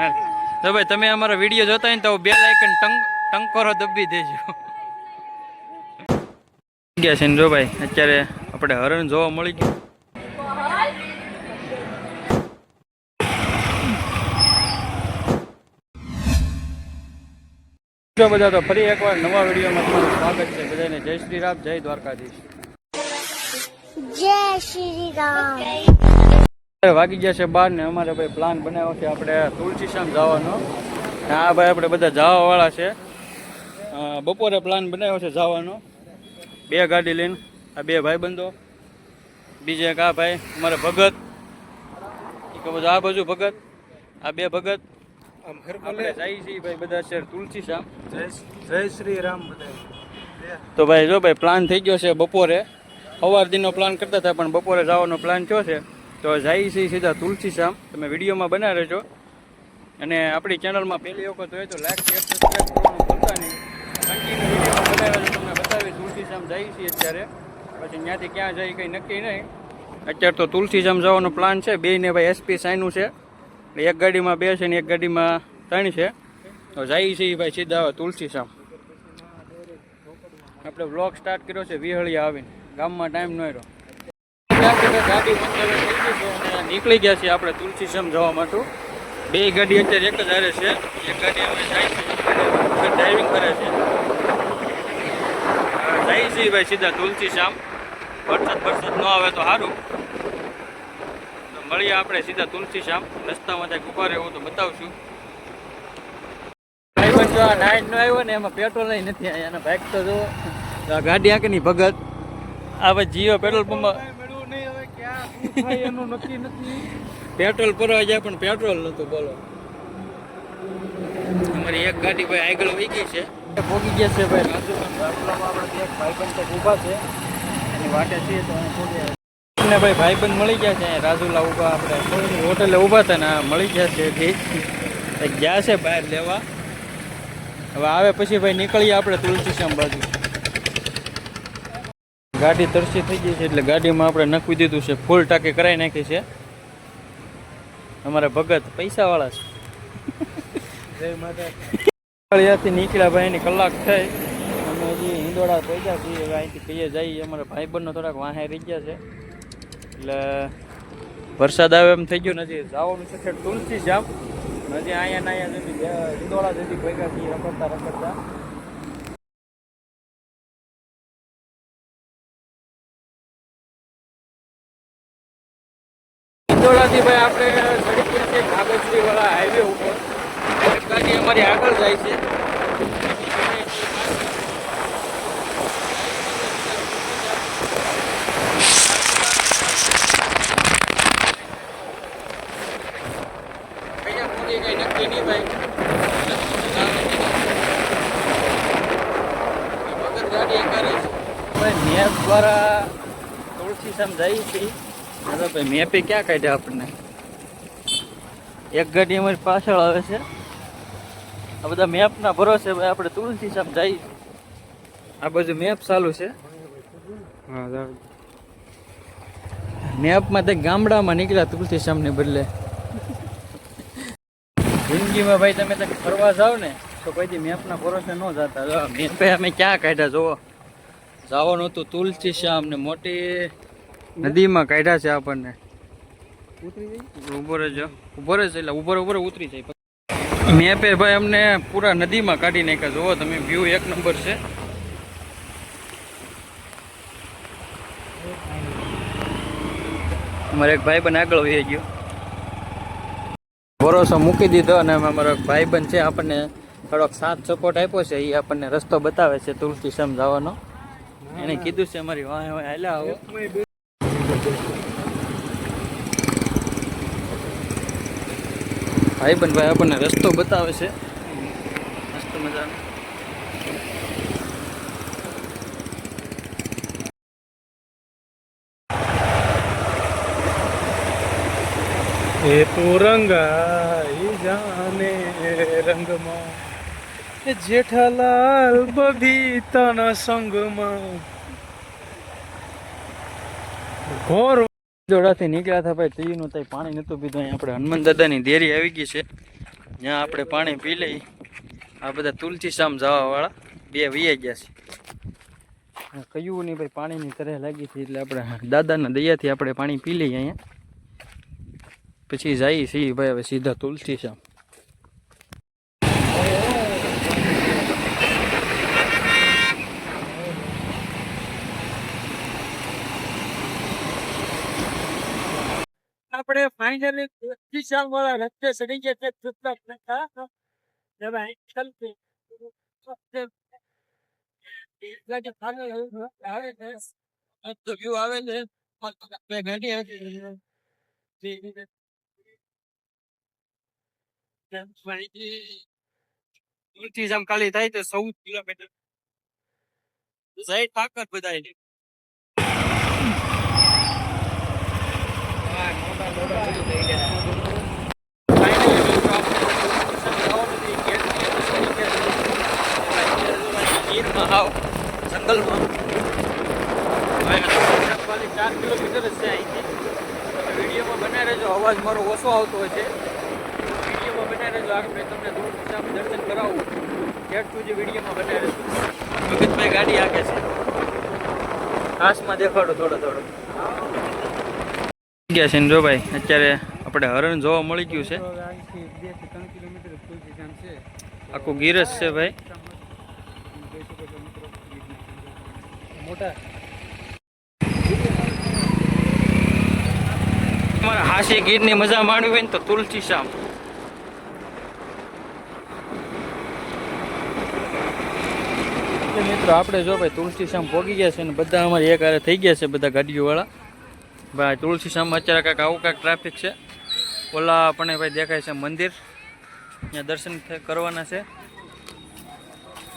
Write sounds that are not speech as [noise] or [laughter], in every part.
હા. તો ભાઈ તમે અમારો વીડિયો જોતા હોય ને તો બે લાઇકન ટંક ટંકોરો દબી દેજો. ગયા છે ને જો ભાઈ અત્યારે આપણે હરણ જોવા મળી ગયું. બધા તો ફરી એકવાર નવા વિડીયોમાં તમારું સ્વાગત છે. બધાને જય શ્રી રામ જય દ્વારકાધીશ. જય શ્રી રામ. વાગી ગયા છે બાર ને અમારે ભાઈ પ્લાન બનાવ્યો છે આપણે તુલસીશામ જવાનો. હા આ ભાઈ આપણે બધા જવા વાળા છે બપોરે પ્લાન બનાવ્યો છે જવાનો. બે ગાડી લઈને આ બે ભાઈ બંધો બીજે એક આ ભાઈ અમારે ભગત. બધું આ બાજુ ભગત આ બે ભગત. આપણે જઈએ છે ભાઈ બધા છે તુલસીશ્યામ જય શ્રી રામ બધા. તો ભાઈ જો ભાઈ પ્લાન થઈ ગયો છે બપોરે. સવાર દિનનો પ્લાન કરતા હતા પણ બપોરે જવાનો પ્લાન થયો છે? તો જાય છે સીધા તુલસીશ્યામ તમે વિડીયોમાં બના રહેજો. અને આપણી ચેનલમાં પહેલી વખત હોય તો લાઈક શેર સબસ્ક્રાઈબ કરવાનું ભૂલતા નહીં. કન્ટિન્યુ વિડીયોમાં બનાવ્યા છે તમને બતાવી તુલસીશ્યામ જાય છીએ અત્યારે. પછી ત્યાંથી ક્યાં જાય કંઈ નક્કી નહીં. અત્યારે તો તુલસીશ્યામ જવાનો પ્લાન છે. બે ને ભાઈ એસપી સાઈનું છે. એક ગાડીમાં બે છે ને એક ગાડીમાં ત્રણ છે. તો જાય છે ભાઈ સીધા તુલસીશ્યામ આપણે બ્લોગ સ્ટાર્ટ કર્યો છે, વિહળિયા આવીને. ગામમાં ટાઈમ ન રહ્યો. ગાડી મંતવ્ય થઈ ગઈ છે અને નીકળી ગયા છીએ આપણે તુલસીશ્યામ જવા માટે. બે ગાડી અત્યારે એક જ હારે છે એક ગાડી અમે જાય છે ડ્રાઇવિંગ કરે છે. જાય છે ભાઈ સીધા તુલસીશ્યામ વરસાદ વરસાદ ન આવે તો સારું તો મળીએ આપણે સીધા તુલસીશ્યામ રસ્તામાં જાય ઊભા રહેવું તો બતાવશું. ડ્રાઈવર જો આ નાઈટ નો આવ્યો ને એમાં પેટ્રોલ નથી આવ્યા એના બાઇક તો જો. ગાડી આંકની ભગત. આ ભાઈ જીઓ પેટ્રોલ પંપ મેળવું નહીં હવે ક્યાં શું થાય એનું નક્કી નથી. પેટ્રોલ ભરવા જાય પણ પેટ્રોલ નતું બોલો. અમારી એક ગાડી ભાઈ આગળ વહી ગઈ છે. ભોગી ગયા છે ભાઈ. આપણે એક ભાઈબંધ ઊભા છે. એની વાટે છીએ તો અહીં ને ભાઈ ભાઈબંધ મળી ગયા છે અહીંયા રાજુલા ઊભા આપણે. હોટેલે ઊભા હતા ને આ મળી ગયા છે ઠીક ગયા છે બહાર લેવા. હવે આવે પછી ભાઈ નીકળીએ આપણે તુલસીશ્યામ બાજુ. ગાડી તરસી થઈ ગઈ છે એટલે ગાડીમાં આપણે નાખી દીધું છે. ફૂલ ટાંકી કરાવી નાખી છે. અમારા ભગત પૈસાવાળા છે. અહીંયાથી નીકળ્યા ભાઈ એની કલાક થઈ. અમે હજી હિંદોળા પહોંચ્યા છીએ. હવે અહીંથી કહીએ જઈએ. અમારા ભાઈબંધનો થોડાક વાહે રહી ગયા છે. એટલે વરસાદ આવે એમ થઈ ગયો નથી જવાનું છે. તુલસી જામ હજી અહીંયા ના અહીંયા જતી હિંદોળા જતી ભેગા છીએ. રખડતા રખડતા. હિંદોળાથી ભાઈ આપણે ચડી ગયા છીએ કાગજરીવાળા હાઈવે ઉપર. ગાડી અમારી આગળ જાય છે. નક્કી નહીં ભાઈ. વગર ગાડી એક ભાઈ મેપ દ્વારા તુલસી સામ જઈએ ભાઈ મેપે ક્યાં કાઢ્યા આપણને? એક ગાડી અમારી પાછળ આવે છે. આ બધા મેપના ભરોસે ભાઈ આપણે તુલસી સામે જઈએ. આ બાજુ મેપ ચાલુ છે. હા મેપમાં તે ગામડામાં નીકળ્યા તુલસી સામને બદલે. જિંદગીમાં ભાઈ તમે તો ફરવા જાઓ ને તો પછી મેપના ભરોસે ન જતા. મેપે અમે ક્યાં કાઢ્યા જુઓ. જવાનું હતું તુલસી શ્યામ ને મોટી નદીમાં કાઢ્યા છે આપણને. ઊભો રહેજો. ઊભો રહેજો એટલે ઊભો ઊભો ઉતરી જાય મેપે ભાઈ અમને પૂરા નદીમાં કાઢી નાખ્યા. જોવો તમે વ્યૂ એક નંબર છે. અમારે એક ભાઈબંધ આગળ વહી ગયો. ભરોસો મૂકી દીધો અને અમે અમારો ભાઈબંધ છે આપણને થોડોક સાથ સપોર્ટ આપ્યો છે. એ આપણને રસ્તો બતાવે છે તુલસી સમજાવવાનો જવાનો. એને કીધું છે અમારી વાહે હાલ્યા આવો. ભાઈબંધ ભાઈ આપણને રસ્તો બતાવે છે. એ તો રંગાઈ જાને રંગમાં. જેઠાલાલ બબીતાના સંગમાં. ઘોર જોડાથી નીકળ્યા હતા ભાઈ, તીનું તઈ પાણી નતું પીધું. અહીં આપણે હનુમાન દાદાની દેરી આવી ગઈ છે. જ્યાં આપણે પાણી પી લઈ આ બધા તુલસી શામ જવા વાળા બે વૈયા ગયા છે. કયું નહીં ભાઈ, પાણીની તરહ લાગી હતી એટલે આપણે દાદાના દયાથી આપણે પાણી પી લઈએ અહીંયા. પછી જઈએ છીએ ભાઈ હવે સીધા તુલસી શામ. આપણે ફાઇનલી વાળા રસ્તે ચડી ગયા છે ચૂપચાપ નતા હવે અહીં ચાલતી એટલે કે ફાઇનલ આવે છે. આ તો વ્યૂ આવે છે. બે ગાડી આવે છે જામ ખાલી થાય તો ચૌદ કિલોમીટર. જય ઠાકર બધાય. જંગલમાં ચાર કિલોમીટર છે અહીંથી વિડીયોમાં બનાવી રહેજો અવાજ મારો ઓછો આવતો હોય છે વિડીયોમાં બનાવી રહેજો આપણે તમને દૂર દિશામાં દર્શન કરાવું ગેટ સુધી વિડીયોમાં બનાવી રહેજો ભગતભાઈ ગાડી આગે છે ઘાસમાં દેખાડો થોડો થોડો ગયા છે ને જો ભાઈ, અત્યારે આપણે હરણ જોવા મળી ગયું છે. આખું ગીરસ છે ભાઈ. તમારે હાસી ગીરની મજા માણવી હોય ને તો તુલસી શામ. મિત્રો, આપણે જો ભાઈ તુલસી શામ પોગી ગયા છે ને બધા અમારે એક હારે થઈ ગયા છે બધા ગાડીઓવાળા ભાઈ, તુલસી સામે અત્યારે કાંઈક આવું કાંઈક ટ્રાફિક છે. ઓલા આપણને ભાઈ દેખાય છે મંદિર. ત્યાં દર્શન કરવાના છે.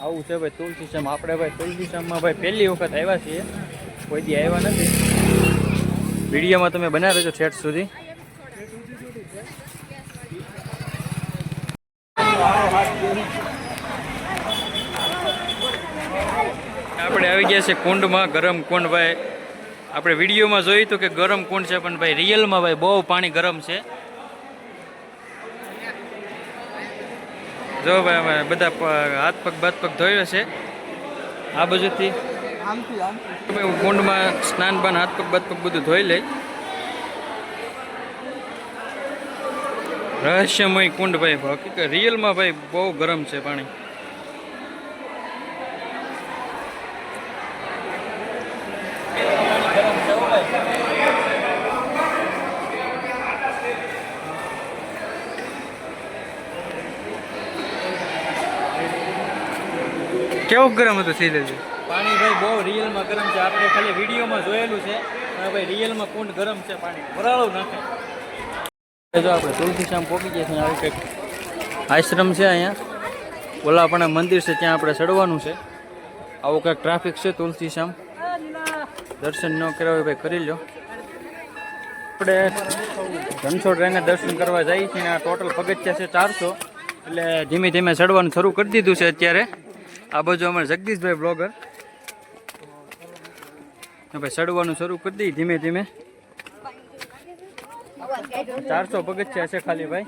આવું છે ભાઈ તુલસી શામ આપણે ભાઈ તુલસી શામમાં ભાઈ પહેલી વખત આવ્યા છીએ. કોઈ દી આવ્યા નથી. વિડીયોમાં તમે બનાવી રહેજો છેટ સુધી. આપણે આવી ગયા છે કુંડમાં, ગરમ કુંડ ભાઈ. આપણે વિડીયોમાં જોયું હતું કે ગરમ કુંડ છે, પણ ભાઈ રિયલમાં ભાઈ બહુ પાણી ગરમ છે. જો ભાઈ બધા હાથ પગ, બાથ પગ ધોયો છે. આ બાજુથી કુંડમાં સ્નાન બાન હાથ પગ, બાથ પગ બધું ધોઈ લઈ. રહસ્યમય કુંડ ભાઈ, હકીકત, રિયલમાં ભાઈ બહુ ગરમ છે પાણી. કેવું ગરમ હતું શૈલેષભાઈ પાણી ભાઈ બહુ રિયલમાં ગરમ છે. આપણે ખાલી વિડીયોમાં જોયેલું છે. પણ ભાઈ રિયલમાં કુંડ ગરમ છે પાણી. વરાળું નાખે. જો આપણે તુલસી શામ પહોંચી ગયા છે આવી કંઈક આશ્રમ છે અહીંયા. ઓલા મંદિર છે, ત્યાં આપણે ચડવાનું છે. આવું કંઈક ટ્રાફિક છે તુલસી શ્યામ દર્શન ન કરાવે ભાઈ, કરી લો આપણે રણછોડ રહીને દર્શન કરવા જઈએ છીએ આ ટોટલ પગથિયા છે ચારસો. એટલે ધીમે ધીમે ચડવાનું શરૂ કરી દીધું છે અત્યારે. આ બાજુ અમારે જગદીશભાઈ બ્લોગર ભાઈ ચડવાનું શરૂ કરી દઈએ ધીમે ધીમે. ચારસો પગથિયા છે ખાલી ભાઈ.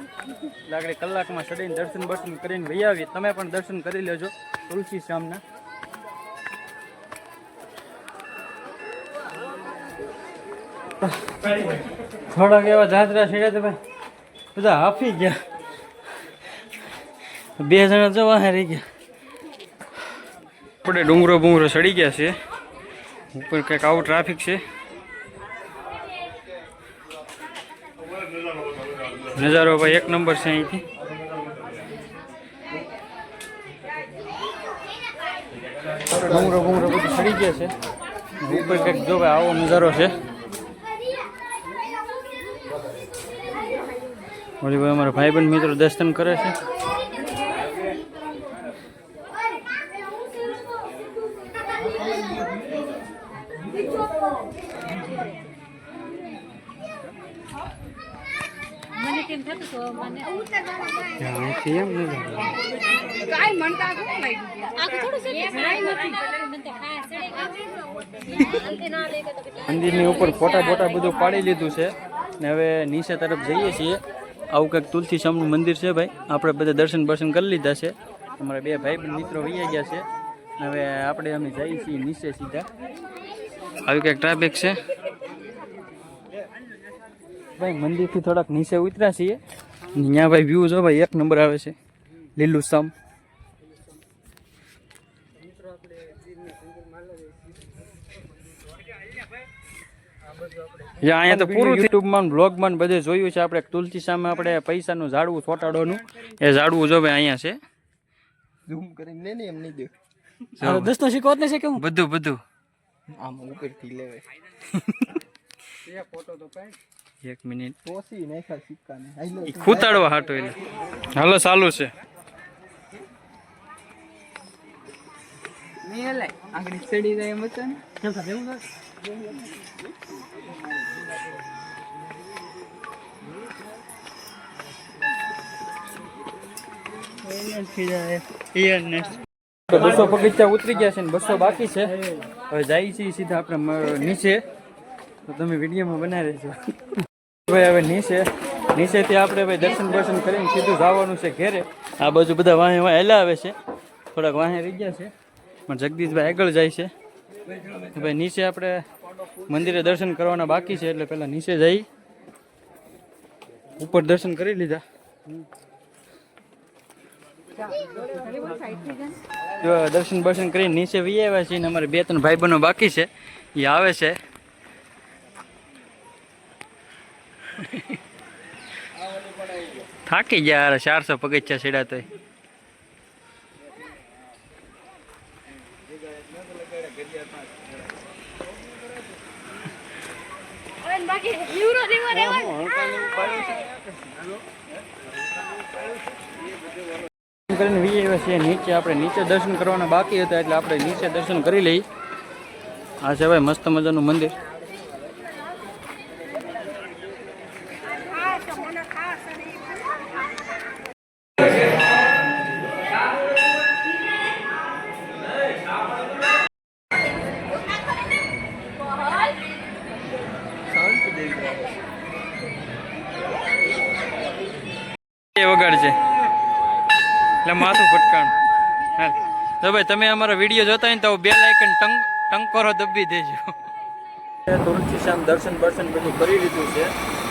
લાગણી કલાકમાં ચડીને દર્શન બર્શન કરીને વહી આવીએ. તમે પણ દર્શન કરી લેજો. તુલસી શ્યામના. થોડાક એવા જાત્રા છેડ્યા ભાઈ. બધા હાફી ગયા. બે જણા જવા રહી ગયા. આપણે ડુંગરો બુંગરો ચડી ગયા છે. ઉપર કંઈક આવું ટ્રાફિક છે. નજારો ભાઈ એક નંબર છે અહીંથી. ડુંગરો બુંગરો બધું ચડી ગયા છે. ઉપર કંઈક જો ભાઈ આવો નજારો છે. ઓલી ભાઈ અમારા ભાઈબંધ મિત્રો દર્શન કરે છે. મને થતું એમ કાઈ થોડું છે નથી. તો મંદિરની ઉપર ફોટા ફોટા બધું પાડી લીધું છે. ને હવે નીચે તરફ જઈએ છીએ. આવું કંઈક તુલસી શામનું મંદિર છે ભાઈ. આપણે બધા દર્શન બર્શન કરી લીધા છે. અમારા બે ભાઈ મિત્રો વૈયા ગયા છે. હવે આપણે અમે જઈએ છીએ નીચે સીધા. આવી કંઈક ટ્રાફિક છે? ભાઈ મંદિરથી થોડાક નીચે ઉતર્યા છીએ. ત્યાં ભાઈ વ્યૂ જો ભાઈ એક નંબર આવે છે. લીલું સમ. અહીંયા તો પૂરું યુટ્યુબમાં બ્લોગમાં બધે જોયું છે આપણે તુલસી સામે આપણે પૈસાનું ઝાડવું ચોટાડવાનું એ ઝાડવું જો અહીંયા છે. ઝૂમ કરીને લે એમ નહીં દે દસ્તો દોસ્તો શીખવત ને છે કેવું બધું બધું. આમ ઉપરથી લેવે [laughs] એક મિનિટ. ટોસી નાખ્યા સિક્કાને. આઈ લો. ખૂતાડવા હાટો એટલે હાલો ચાલુ છે. આગળ ચડી જાય એમ હતા ને? બસો બગીચા ઉતરી ગયા છે ને બસો બાકી છે. હવે જાય છે સીધા આપણે નીચે. તો તમે વિડીયોમાં બનાવી રહેજો ભાઈ, હવે નીચે. નીચેથી આપણે ભાઈ દર્શન દર્શન કરીને સીધું જવાનું છે ઘેરે. આ બાજુ બધા વાહે વાહે હેલા આવે છે. થોડાક વાહે રહી ગયા છે. પણ જગદીશભાઈ આગળ જાય છે. ભાઈ નીચે આપણે મંદિરે દર્શન કરવાના બાકી છે, એટલે પહેલાં નીચે જઈ. ઉપર દર્શન કરી લીધા. જો દર્શન બર્શન કરીને નીચે વી આવ્યા છીએ અમારે બે ત્રણ ભાઈ બહેનો બાકી છે. એ આવે છે. થાકી ગયા ચારસો પગથિયા છેડા બાકી કરીને વી આવ્યા છીએ. નીચે આપણે નીચે દર્શન કરવાના બાકી હતા એટલે આપણે નીચે દર્શન કરી લઈએ. આ છે ભાઈ મસ્ત મજાનું મંદિર. વગાડ છે એટલે માથું ફટકાણ. હાલ. તો ભાઈ, તમે અમારો વીડિયો જોતા હોય ને તો બે લાઇકન ટંક ટંકોરો દબી દેજો. તુલસી શ્યામ દર્શન બર્શન બધું કરી લીધું છે.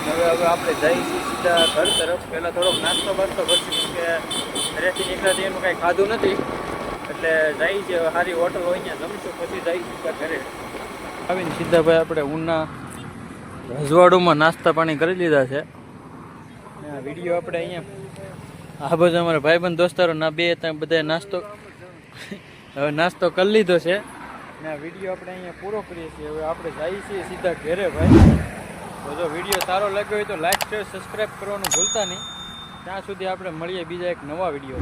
હવે હવે આપણે જઈશું સીધા ઘર તરફ. પહેલાં થોડોક નાસ્તો બાસ્તો કરશું કે ઘરેથી નીકળ્યા એનું કાંઈ ખાધું નથી. એટલે જાય છે સારી હોટલ હોય ત્યાં જમીશું, પછી જઈશું ઘરે. આવીને સીધા ભાઈ આપણે ઉના રજવાડુમાં નાસ્તા પાણી કરી લીધા છે. વીડિયો આપણે અહીંયા આ બાજુ અમારા ભાઈબંધ દોસ્તારો ના બે ત્યાં બધા નાસ્તો હવે નાસ્તો કરી લીધો છે. ને આ વીડિયો આપણે અહીંયા પૂરો કરીએ છીએ. હવે આપણે જઈએ છીએ સીધા ઘરે ભાઈ. તો જો વીડિયો સારો લાગ્યો હોય તો લાઈક શેર સબસ્ક્રાઈબ કરવાનું ભૂલતા નહીં. ત્યાં સુધી આપણે મળીએ બીજા એક નવા વીડિયો